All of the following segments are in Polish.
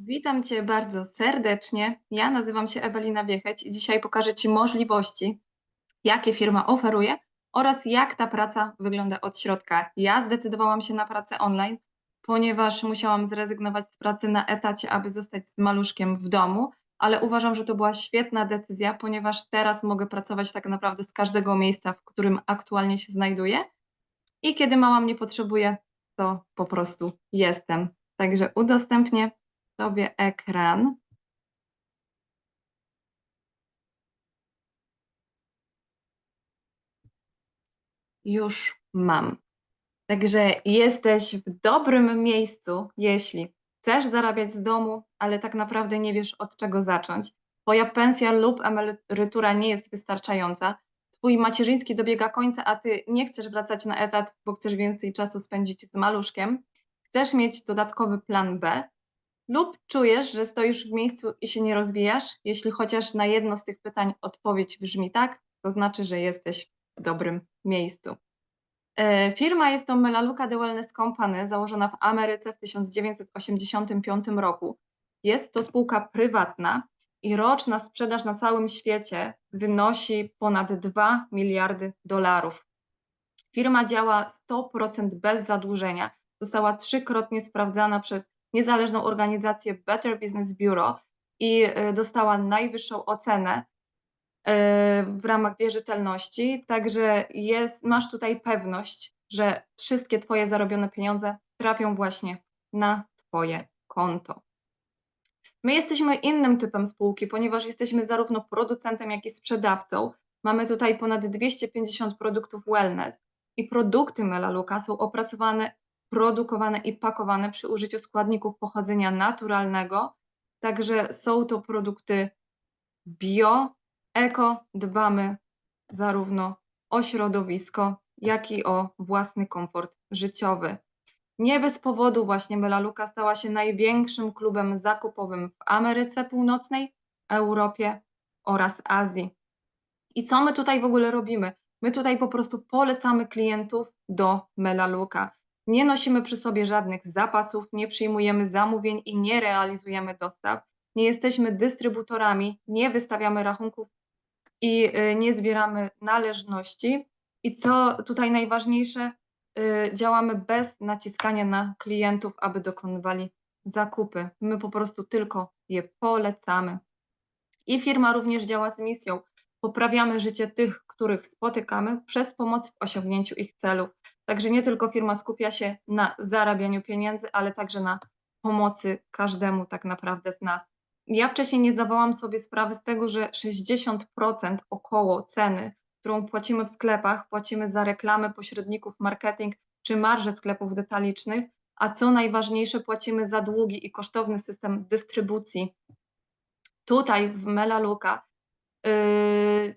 Witam Cię bardzo serdecznie. Ja nazywam się Ewelina Wiecheć i dzisiaj pokażę Ci możliwości, jakie firma oferuje oraz jak ta praca wygląda od środka. Ja zdecydowałam się na pracę online, ponieważ musiałam zrezygnować z pracy na etacie, aby zostać z maluszkiem w domu, ale uważam, że to była świetna decyzja, ponieważ teraz mogę pracować tak naprawdę z każdego miejsca, w którym aktualnie się znajduję. I kiedy mama mnie potrzebuje, to po prostu jestem. Także udostępnię sobie ekran. Już mam. Także jesteś w dobrym miejscu, jeśli chcesz zarabiać z domu, ale tak naprawdę nie wiesz od czego zacząć. Twoja pensja lub emerytura nie jest wystarczająca. Twój macierzyński dobiega końca, a ty nie chcesz wracać na etat, bo chcesz więcej czasu spędzić z maluszkiem. Chcesz mieć dodatkowy plan B, lub czujesz, że stoisz w miejscu i się nie rozwijasz? Jeśli chociaż na jedno z tych pytań odpowiedź brzmi tak, to znaczy, że jesteś w dobrym miejscu. E, firma jest to Melaleuca The Wellness Company, założona w Ameryce w 1985 roku. Jest to spółka prywatna i roczna sprzedaż na całym świecie wynosi ponad 2 miliardy dolarów. Firma działa 100% bez zadłużenia. Została trzykrotnie sprawdzana przez niezależną organizację Better Business Bureau i y, dostała najwyższą ocenę y, w ramach wierzytelności. Także jest, masz tutaj pewność, że wszystkie Twoje zarobione pieniądze trafią właśnie na Twoje konto. My jesteśmy innym typem spółki, ponieważ jesteśmy zarówno producentem, jak i sprzedawcą. Mamy tutaj ponad 250 produktów wellness i produkty Melaluka są opracowane produkowane i pakowane przy użyciu składników pochodzenia naturalnego. Także są to produkty bio, eko. Dbamy zarówno o środowisko, jak i o własny komfort życiowy. Nie bez powodu właśnie Melaluka stała się największym klubem zakupowym w Ameryce Północnej, Europie oraz Azji. I co my tutaj w ogóle robimy? My tutaj po prostu polecamy klientów do Melaluka. Nie nosimy przy sobie żadnych zapasów, nie przyjmujemy zamówień i nie realizujemy dostaw. Nie jesteśmy dystrybutorami, nie wystawiamy rachunków i y, nie zbieramy należności. I co tutaj najważniejsze, y, działamy bez naciskania na klientów, aby dokonywali zakupy. My po prostu tylko je polecamy. I firma również działa z misją. Poprawiamy życie tych, których spotykamy przez pomoc w osiągnięciu ich celów. Także nie tylko firma skupia się na zarabianiu pieniędzy, ale także na pomocy każdemu tak naprawdę z nas. Ja wcześniej nie zdawałam sobie sprawy z tego, że 60% około ceny, którą płacimy w sklepach, płacimy za reklamy pośredników, marketing czy marże sklepów detalicznych, a co najważniejsze, płacimy za długi i kosztowny system dystrybucji. Tutaj w Melaluka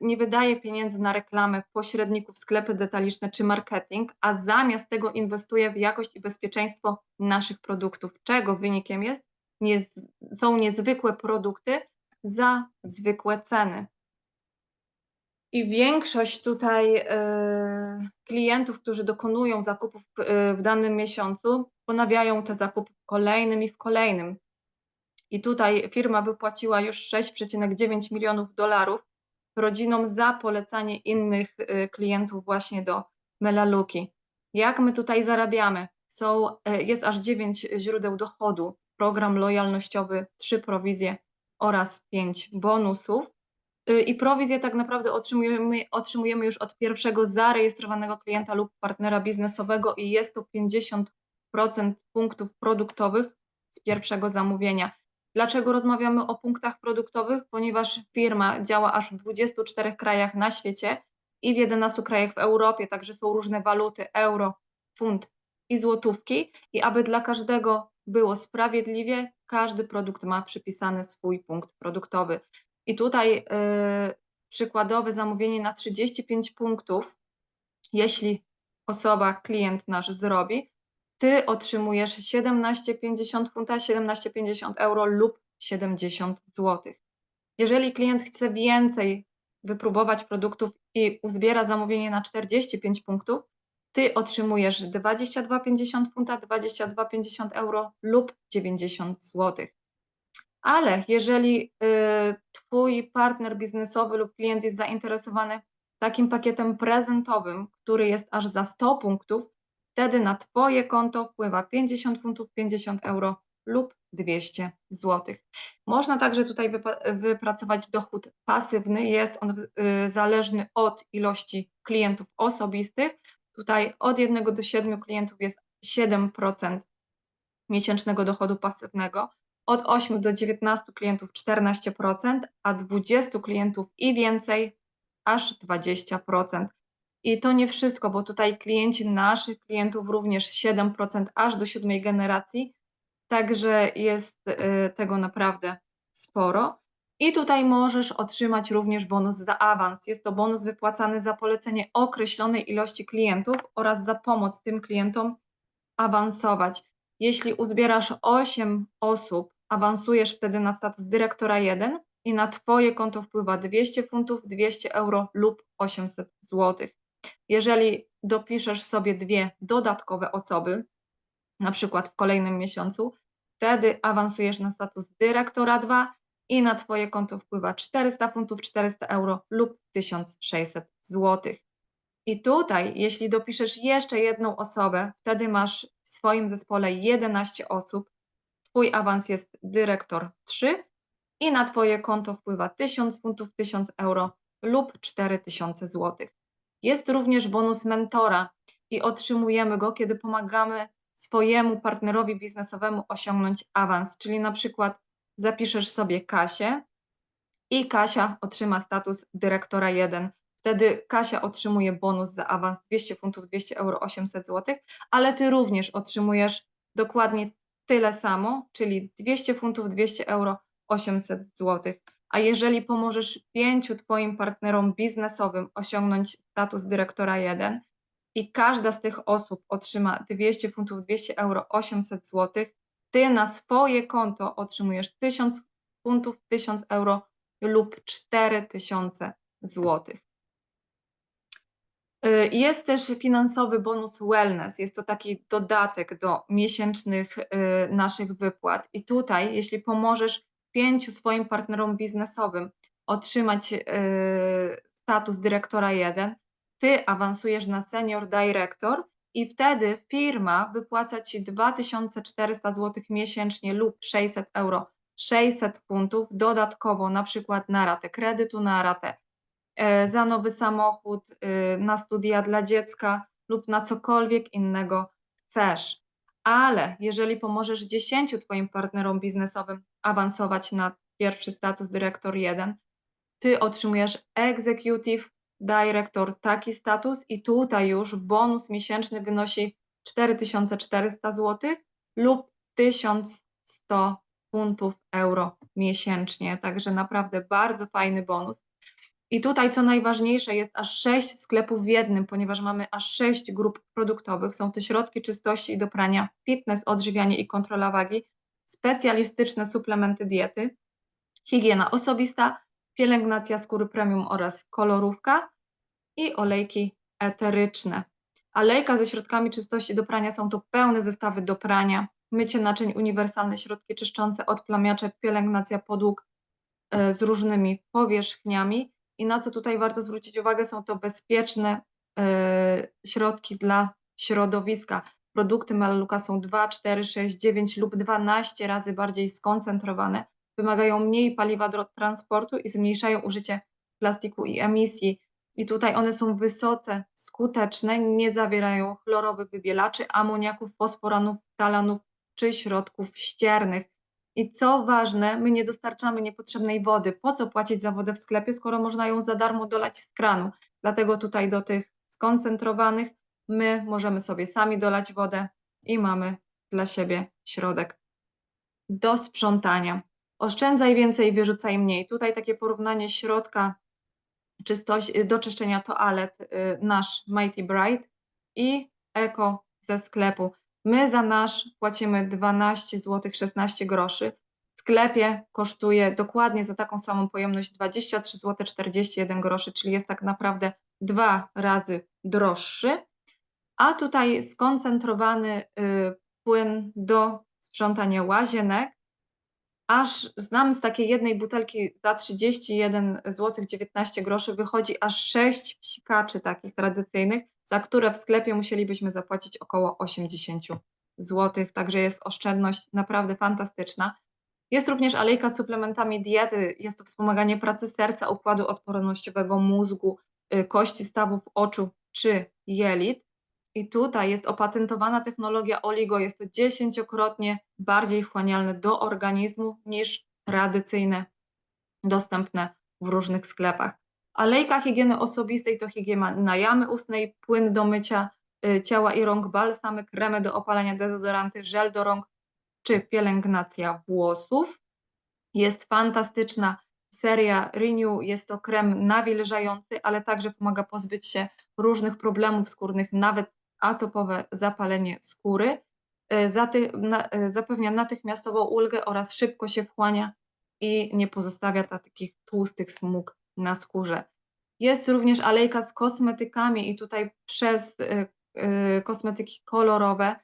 nie wydaje pieniędzy na reklamę pośredników, sklepy detaliczne czy marketing, a zamiast tego inwestuje w jakość i bezpieczeństwo naszych produktów, czego wynikiem jest, nie, są niezwykłe produkty za zwykłe ceny. I większość tutaj y, klientów, którzy dokonują zakupów y, w danym miesiącu, ponawiają te zakupy w kolejnym i w kolejnym. I tutaj firma wypłaciła już 6,9 milionów dolarów rodzinom za polecanie innych y, klientów właśnie do Melaluki. Jak my tutaj zarabiamy? Są, y, jest aż 9 źródeł dochodu, program lojalnościowy, 3 prowizje oraz 5 bonusów. Y, I prowizję tak naprawdę otrzymujemy, otrzymujemy już od pierwszego zarejestrowanego klienta lub partnera biznesowego i jest to 50% punktów produktowych z pierwszego zamówienia. Dlaczego rozmawiamy o punktach produktowych? Ponieważ firma działa aż w 24 krajach na świecie i w 11 krajach w Europie, także są różne waluty euro, funt i złotówki. I aby dla każdego było sprawiedliwie, każdy produkt ma przypisany swój punkt produktowy. I tutaj yy, przykładowe zamówienie na 35 punktów, jeśli osoba, klient nasz zrobi, ty otrzymujesz 17,50 funta, 17,50 euro lub 70 zł. Jeżeli klient chce więcej wypróbować produktów i uzbiera zamówienie na 45 punktów, ty otrzymujesz 22,50 funta, 22,50 euro lub 90 zł. Ale jeżeli y, Twój partner biznesowy lub klient jest zainteresowany takim pakietem prezentowym, który jest aż za 100 punktów, wtedy na Twoje konto wpływa 50 funtów, 50 euro lub 200 zł. Można także tutaj wypracować dochód pasywny. Jest on y, zależny od ilości klientów osobistych. Tutaj od 1 do 7 klientów jest 7% miesięcznego dochodu pasywnego. Od 8 do 19 klientów 14%, a 20 klientów i więcej aż 20%. I to nie wszystko, bo tutaj klienci naszych klientów również 7% aż do siódmej generacji, także jest y, tego naprawdę sporo. I tutaj możesz otrzymać również bonus za awans. Jest to bonus wypłacany za polecenie określonej ilości klientów oraz za pomoc tym klientom awansować. Jeśli uzbierasz 8 osób, awansujesz wtedy na status dyrektora 1 i na Twoje konto wpływa 200 funtów, 200 euro lub 800 zł. Jeżeli dopiszesz sobie dwie dodatkowe osoby, na przykład w kolejnym miesiącu, wtedy awansujesz na status dyrektora 2 i na Twoje konto wpływa 400 funtów, 400 euro lub 1600 zł. I tutaj, jeśli dopiszesz jeszcze jedną osobę, wtedy masz w swoim zespole 11 osób, Twój awans jest dyrektor 3 i na Twoje konto wpływa 1000 funtów, 1000 euro lub 4000 zł. Jest również bonus mentora i otrzymujemy go, kiedy pomagamy swojemu partnerowi biznesowemu osiągnąć awans, czyli na przykład zapiszesz sobie Kasię i Kasia otrzyma status dyrektora 1. Wtedy Kasia otrzymuje bonus za awans 200 funtów, 200 euro, 800 zł, ale ty również otrzymujesz dokładnie tyle samo, czyli 200 funtów, 200 euro, 800 zł. A jeżeli pomożesz pięciu Twoim partnerom biznesowym osiągnąć status dyrektora 1 i każda z tych osób otrzyma 200 funtów, 200 euro, 800 zł, Ty na swoje konto otrzymujesz 1000 funtów, 1000 euro lub 4000 zł. Y, Jest też finansowy bonus wellness. Jest to taki dodatek do miesięcznych y, naszych wypłat. I tutaj, jeśli pomożesz pięciu swoim partnerom biznesowym otrzymać y, status dyrektora 1, ty awansujesz na senior director i wtedy firma wypłaca ci 2400 zł miesięcznie lub 600 euro, 600 funtów dodatkowo, na przykład na ratę kredytu, na ratę e, za nowy samochód, y, na studia dla dziecka lub na cokolwiek innego chcesz. Ale jeżeli pomożesz 10 Twoim partnerom biznesowym awansować na pierwszy status dyrektor 1, Ty otrzymujesz executive director taki status i tutaj już bonus miesięczny wynosi 4400 zł lub 1100 funtów euro miesięcznie. Także naprawdę bardzo fajny bonus. I tutaj co najważniejsze jest aż 6 sklepów w jednym, ponieważ mamy aż 6 grup produktowych. Są to środki czystości i do prania, fitness, odżywianie i kontrola wagi, specjalistyczne suplementy diety, higiena osobista, pielęgnacja skóry premium oraz kolorówka i olejki eteryczne. Alejka ze środkami czystości do prania są to pełne zestawy do prania, mycie naczyń, uniwersalne środki czyszczące, odplamiacze, pielęgnacja podłóg e, z różnymi powierzchniami. I na co tutaj warto zwrócić uwagę, są to bezpieczne e, środki dla środowiska. Produkty Melaleuca są 2, 4, 6, 9 lub 12 razy bardziej skoncentrowane, wymagają mniej paliwa do transportu i zmniejszają użycie plastiku i emisji. I tutaj one są wysoce skuteczne, nie zawierają chlorowych wybielaczy, amoniaków, fosforanów, talanów czy środków ściernych. I co ważne, my nie dostarczamy niepotrzebnej wody. Po co płacić za wodę w sklepie, skoro można ją za darmo dolać z kranu? Dlatego tutaj do tych skoncentrowanych my możemy sobie sami dolać wodę i mamy dla siebie środek do sprzątania. Oszczędzaj więcej, wyrzucaj mniej. Tutaj takie porównanie środka czystość, do czyszczenia toalet y, nasz Mighty Bright i Eko ze sklepu. My za nasz płacimy 12 zł 16 groszy. W sklepie kosztuje dokładnie za taką samą pojemność 23 zł 41 groszy, czyli jest tak naprawdę dwa razy droższy. A tutaj skoncentrowany y, płyn do sprzątania łazienek aż znam z takiej jednej butelki za 31 zł 19 groszy wychodzi aż 6 psikaczy takich tradycyjnych, za które w sklepie musielibyśmy zapłacić około 80 zł, także jest oszczędność naprawdę fantastyczna. Jest również alejka z suplementami diety, jest to wspomaganie pracy serca, układu odpornościowego, mózgu, y, kości stawów oczu czy jelit. I tutaj jest opatentowana technologia oligo, jest to dziesięciokrotnie bardziej wchłanialne do organizmu niż tradycyjne, dostępne w różnych sklepach. Alejka higieny osobistej to higiena jamy ustnej, płyn do mycia y, ciała i rąk, balsamy, kremy do opalania, dezodoranty, żel do rąk czy pielęgnacja włosów. Jest fantastyczna seria Renew, jest to krem nawilżający, ale także pomaga pozbyć się różnych problemów skórnych, nawet atopowe zapalenie skóry. Y, Zaty, na, y, zapewnia natychmiastową ulgę oraz szybko się wchłania i nie pozostawia ta, takich tłustych smug na skórze. Jest również alejka z kosmetykami i tutaj przez y, kosmetyki kolorowe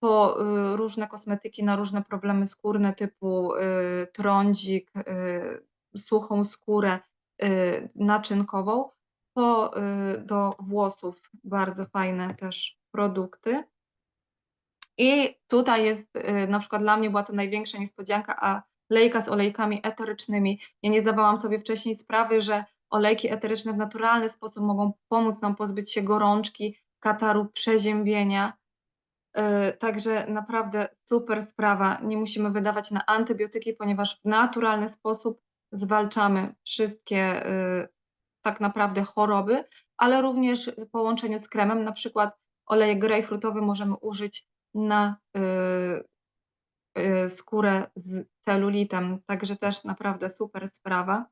po różne kosmetyki na różne problemy skórne typu trądzik, suchą skórę naczynkową, po y, do włosów bardzo fajne też produkty. I tutaj jest y, na przykład dla mnie była to największa niespodzianka, a lejka z olejkami eterycznymi. Ja nie zdawałam sobie wcześniej sprawy, że olejki eteryczne w naturalny sposób mogą pomóc nam pozbyć się gorączki, kataru, przeziębienia. Y, Także naprawdę super sprawa. Nie musimy wydawać na antybiotyki, ponieważ w naturalny sposób zwalczamy wszystkie tak naprawdę choroby, ale również w połączeniu z kremem, na przykład olejek grejpfrutowy możemy użyć na y, y, skórę z celulitem, także też naprawdę super sprawa.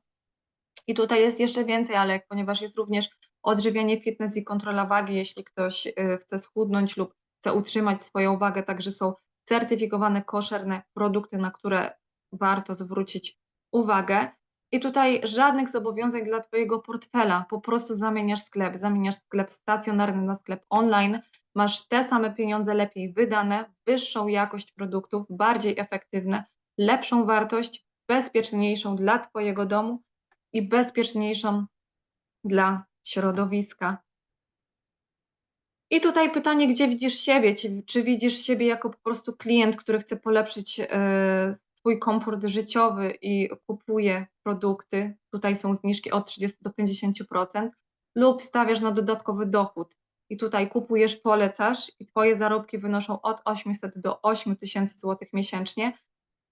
I tutaj jest jeszcze więcej alek, ponieważ jest również odżywianie fitness i kontrola wagi, jeśli ktoś y, chce schudnąć lub chce utrzymać swoją wagę, także są certyfikowane koszerne produkty, na które warto zwrócić uwagę. I tutaj żadnych zobowiązań dla Twojego portfela, po prostu zamieniasz sklep, zamieniasz sklep stacjonarny na sklep online, masz te same pieniądze lepiej wydane, wyższą jakość produktów, bardziej efektywne, lepszą wartość, bezpieczniejszą dla Twojego domu i bezpieczniejszą dla środowiska. I tutaj pytanie, gdzie widzisz siebie? Czy, widzisz siebie jako po prostu klient, który chce polepszyć e, swój komfort życiowy i kupuje produkty? Tutaj są zniżki od 30 do 50%, lub stawiasz na dodatkowy dochód i tutaj kupujesz, polecasz i Twoje zarobki wynoszą od 800 do 8000 zł miesięcznie,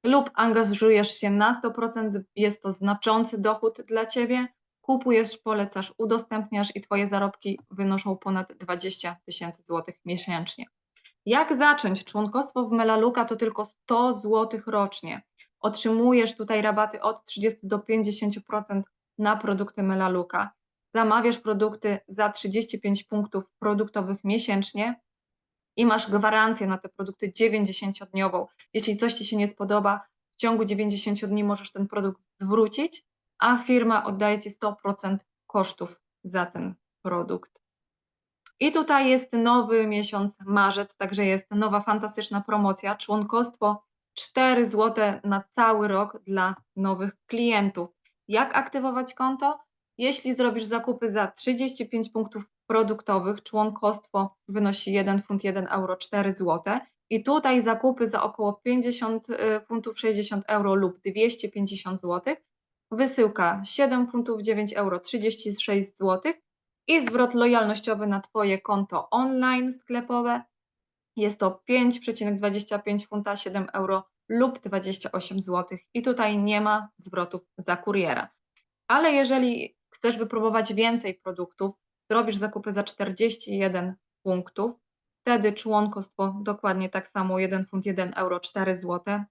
lub angażujesz się na 100%, jest to znaczący dochód dla Ciebie, kupujesz, polecasz, udostępniasz i Twoje zarobki wynoszą ponad 20 tysięcy złotych miesięcznie. Jak zacząć? Członkostwo w Melaluka to tylko 100 zł rocznie. Otrzymujesz tutaj rabaty od 30 do 50% na produkty Melaluka. Zamawiasz produkty za 35 punktów produktowych miesięcznie i masz gwarancję na te produkty 90-dniową. Jeśli coś Ci się nie spodoba, w ciągu 90 dni możesz ten produkt zwrócić, a firma oddaje Ci 100% kosztów za ten produkt. I tutaj jest nowy miesiąc, marzec, także jest nowa fantastyczna promocja, członkostwo 4 zł na cały rok dla nowych klientów. Jak aktywować konto? Jeśli zrobisz zakupy za 35 punktów produktowych, członkostwo wynosi 1 funt 1 euro 4 zł. I tutaj zakupy za około 50 y, funtów 60 euro lub 250 zł. Wysyłka 7 funtów 9 euro 36 zł i zwrot lojalnościowy na Twoje konto online sklepowe. Jest to 5,25 funta 7 euro lub 28 zł. I tutaj nie ma zwrotów za kuriera. Ale jeżeli chcesz wypróbować więcej produktów, zrobisz zakupy za 41 punktów, wtedy członkostwo dokładnie tak samo 1 funt 1 euro 4 zł.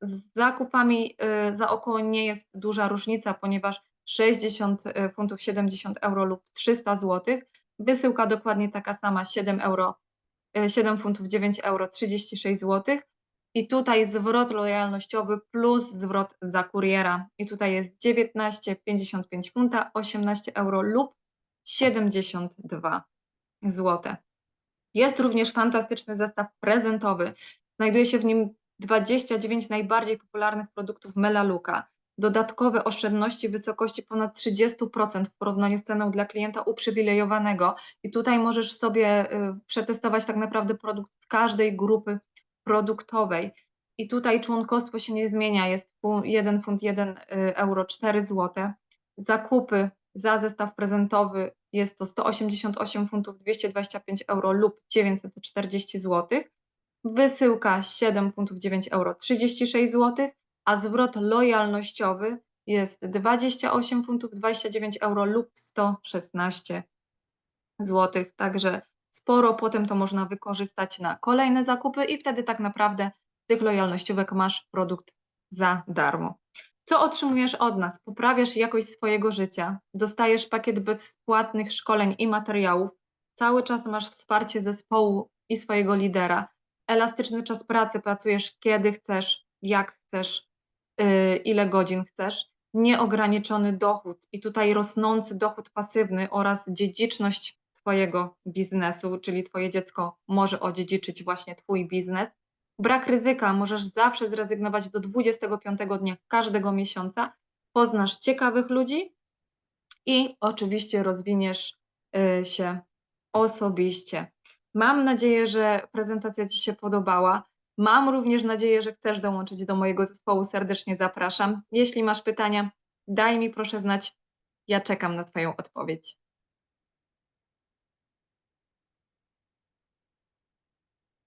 Z zakupami y, za około nie jest duża różnica, ponieważ 60 y, funtów 70 euro lub 300 zł. Wysyłka dokładnie taka sama 7 euro, 7 funtów 9 euro 36 zł. I tutaj zwrot lojalnościowy plus zwrot za kuriera. I tutaj jest 19,55 funta, 18 euro lub 72 zł. Jest również fantastyczny zestaw prezentowy. Znajduje się w nim 29 najbardziej popularnych produktów Melaluka, dodatkowe oszczędności w wysokości ponad 30% w porównaniu z ceną dla klienta uprzywilejowanego. I tutaj możesz sobie y, przetestować tak naprawdę produkt z każdej grupy produktowej. I tutaj członkostwo się nie zmienia, jest 1 funt 1 euro 4 zł. Zakupy za zestaw prezentowy jest to 188 funtów 225 euro lub 940 zł. Wysyłka 7 funtów 9 euro 36 zł, a zwrot lojalnościowy jest 28 funtów 29 euro lub 116 zł. Także sporo potem to można wykorzystać na kolejne zakupy i wtedy tak naprawdę tych lojalnościówek masz produkt za darmo. Co otrzymujesz od nas? Poprawiasz jakość swojego życia, dostajesz pakiet bezpłatnych szkoleń i materiałów, cały czas masz wsparcie zespołu i swojego lidera, elastyczny czas pracy, pracujesz kiedy chcesz, jak chcesz, ile godzin chcesz, nieograniczony dochód i tutaj rosnący dochód pasywny oraz dziedziczność Twojego biznesu, czyli Twoje dziecko może odziedziczyć właśnie Twój biznes. Brak ryzyka, możesz zawsze zrezygnować do 25 dnia każdego miesiąca. Poznasz ciekawych ludzi i oczywiście rozwiniesz y, się osobiście. Mam nadzieję, że prezentacja Ci się podobała. Mam również nadzieję, że chcesz dołączyć do mojego zespołu. Serdecznie zapraszam. Jeśli masz pytania, daj mi proszę znać. Ja czekam na Twoją odpowiedź.